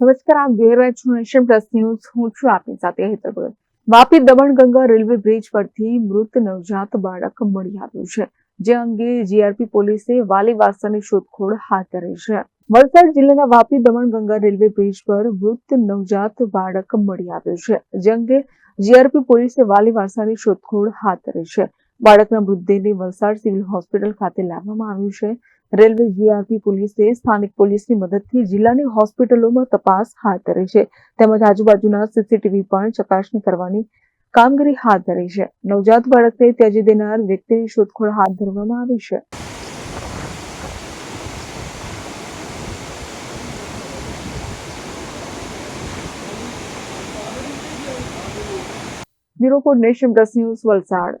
નમસ્કાર, આપ જોઈ રહ્યા છો નેશન પ્લસ ન્યૂઝ. હું છું આપની સાથે હેતર ભગત. વાપી દમણગંગા રેલવે બ્રિજ પરથી મૃત નવજાત બાળક મળી આવ્યું છે, જે અંગે જીઆરપી પોલીસે વાલી વારસાની શોધખોળ હાથ ધરી છે. વલસાડ જિલ્લાના વાપી દમણગંગા રેલવે બ્રિજ પર મૃત નવજાત બાળક મળી આવ્યું છે, જે અંગે જીઆરપી પોલીસે વાલી વારસાની શોધખોળ હાથ ધરી છે. બાળકના મૃતદેહને વલસાડ સિવિલ હોસ્પિટલ ખાતે લાવવામાં આવ્યું છે રેલવે જીઆરપી પોલીસે સ્થાનિક પોલીસની મદદથી જિલ્લાની હોસ્પિટલોમાં તપાસ હાથ ધરી છે. તેમજ આજુબાજુના સીસીટીવી પણ ચકાસણી કરવાની કામગીરી હાથ ધરી છે. નવજાત બાળકને ત્યજી દેનાર વ્યક્તિની શોધખોળ હાથ ધરવામાં આવી છે. Bureau for nation plus news Valsad.